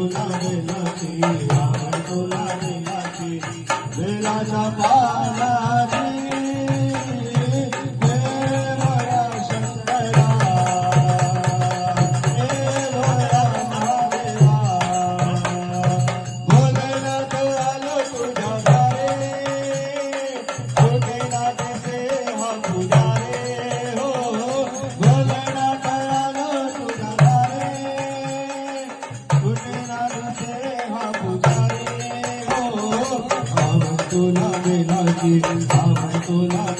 तुला दिलाची आपण तुला दिलाची बेलाच्या पाला তো না বেলা কি আম তো না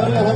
Hola,